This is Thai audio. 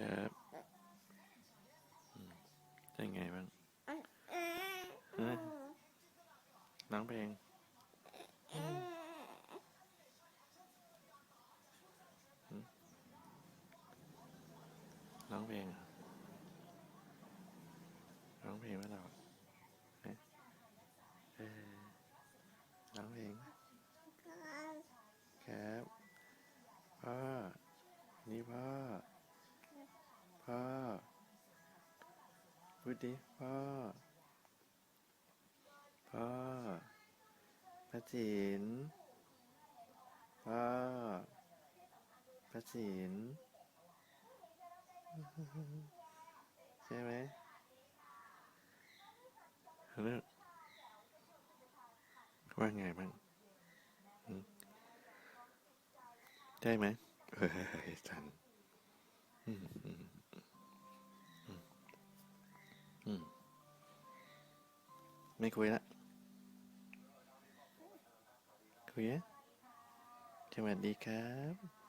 ครับเป็นไงบ้างฮะร้องเพลงร้องเพลงร้องเพลงไหมเราเออร้องเพลงครับพ่อนี่พ่อ พูดดิพ่อ พ่อพระจินพ่อพระจินใช่ไหมเลิกว่าไงบ้างใช่ไหมเฮ้ยจัน ไม่คุยละ คุยอะสวัสดีครับ